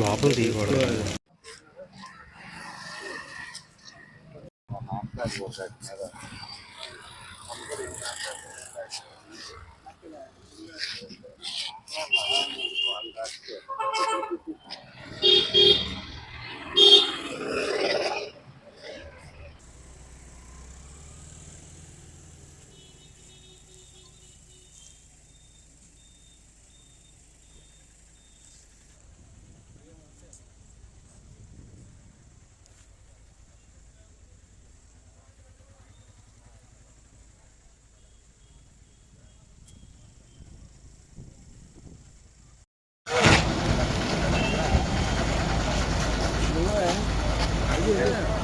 లోపల తీయకూడదు half bag ఒక బ్యాగ్ మీద Nah.